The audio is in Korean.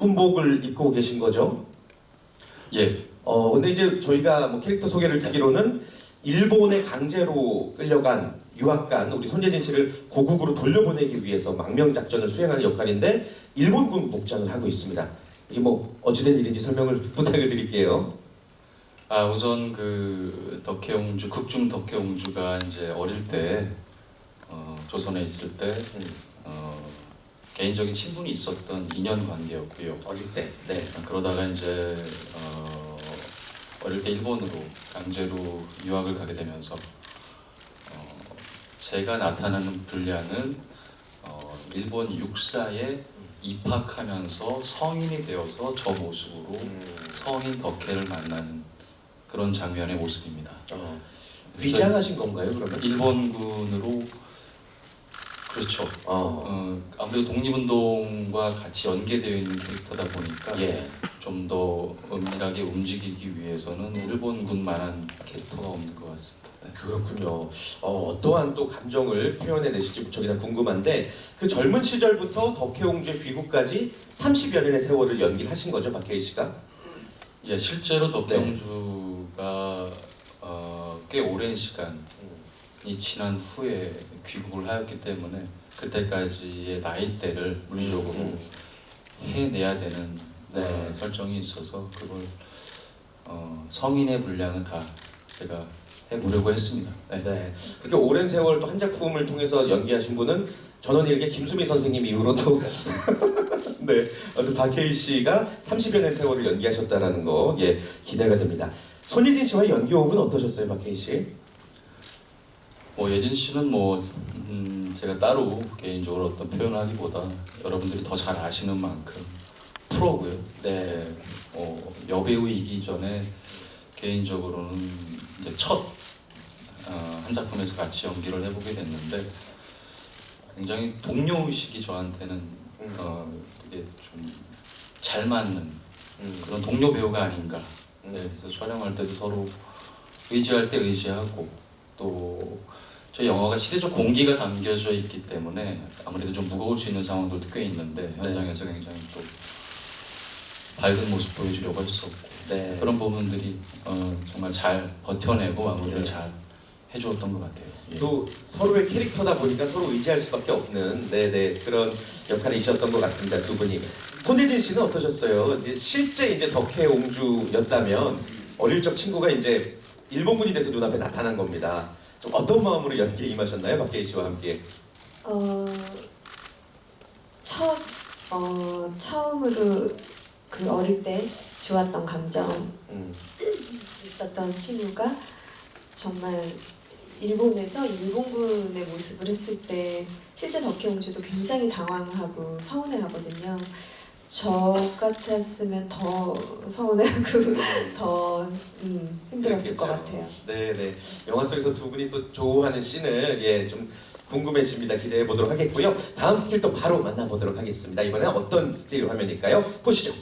군복을 입고 계신 거죠? 예, 어 근데 이제 저희가 뭐 캐릭터 소개를 듣기로는 일본에 강제로 끌려간 유학간 우리 손예진 씨를 고국으로 돌려보내기 위해서 망명 작전을 수행하는 역할인데 일본군 복장을 하고 있습니다. 이게 뭐 어찌된 일인지 설명을 부탁을 드릴게요. 아 우선 그 덕혜옹주 극중 덕혜옹주가 이제 어릴 때 어, 조선에 있을 때 어, 개인적인 친분이 있었던 인연 관계였고요. 어릴 때. 네. 그러다가 이제 어, 어릴 때 일본으로 강제로 유학을 가게 되면서 어, 제가 나타나는 분량은 어, 일본 육사에 입학하면서 성인이 되어서 저 모습으로 성인 덕혜를 만나는 그런 장면의 모습입니다. 어, 위장하신 건가요 그러면? 일본군으로 그렇죠. 어. 어, 아무래도 독립운동과 같이 연계되어 있는 캐릭터다 보니까 예. 좀 더 은밀하게 움직이기 위해서는 일본군만한 캐릭터가 없는 것 같습니다. 네. 그렇군요. 어, 어떠한 또 감정을 표현해내실지 무척이나 궁금한데 그 젊은 시절부터 덕혜옹주의 귀국까지 30여 년의 세월을 연기를 하신 거죠 박혜일 씨가? 예, 실제로 네. 덕경주가 어, 꽤 오랜 시간이 지난 후에 귀국을 하였기 때문에 그때까지의 나이대를 물리적으로 음. 해내야 되는 네. 어, 설정이 있어서 그걸 어, 성인의 분량은 다 제가 해보려고 했습니다. 네. 네. 그렇게 오랜 세월 또 한 작품을 통해서 연기하신 분은 전원일기 김수미 선생님 이후로 또 네, 또 박혜일 씨가 30여 년 세월을 연기하셨다라는 거 예, 기대가 됩니다. 손예진 씨와 연기 호흡은 어떠셨어요, 박혜일 씨? 뭐 예진 씨는 뭐 음, 제가 따로 개인적으로 어떤 표현하기보다 여러분들이 더 잘 아시는 만큼 프로고요. 네, 어, 여배우이기 전에 개인적으로는 이제 첫 어, 한 작품에서 같이 연기를 해보게 됐는데 굉장히 동료 의식이 저한테는 어, 되게 좀 잘 맞는 음, 그런 동료 배우가 아닌가. 네, 그래서 촬영할 때도 서로 의지할 때 의지하고 또 저 영화가 시대적 공기가 담겨져 있기 때문에 아무래도 좀 무거울 수 있는 상황들도 꽤 있는데 현장에서 굉장히 또 밝은 모습 보여주려고 했었고 네. 그런 부분들이 어, 정말 잘 버텨내고 마무리를 네. 잘 해주었던 것 같아요. 예. 또 서로의 캐릭터다 보니까 서로 의지할 수밖에 없는 네네 그런 역할이셨던 것 같습니다 두 분이 손예진 씨는 어떠셨어요? 이제 실제 이제 덕혜 옹주였다면 어릴 적 친구가 이제 일본군이 돼서 눈앞에 나타난 겁니다. 좀 어떤 마음으로 연기에 임하셨나요, 박혜희 씨와 함께? 어, 첫, 어, 처음으로 그 어릴 때 좋았던 감정 음, 있었던 친구가 정말 일본에서 일본군의 모습을 했을 때 실제 덕혜옹주도 굉장히 당황하고 서운해하거든요. 저 같았으면 더 서운해하고 더 음, 힘들었을 것. 같아요. 네네 영화 속에서 두 분이 또 좋아하는 씬을 예좀 궁금해집니다. 기대해 보도록 하겠고요. 다음 스틸 또 바로 만나보도록 하겠습니다. 이번엔 어떤 스틸 화면일까요? 보시죠.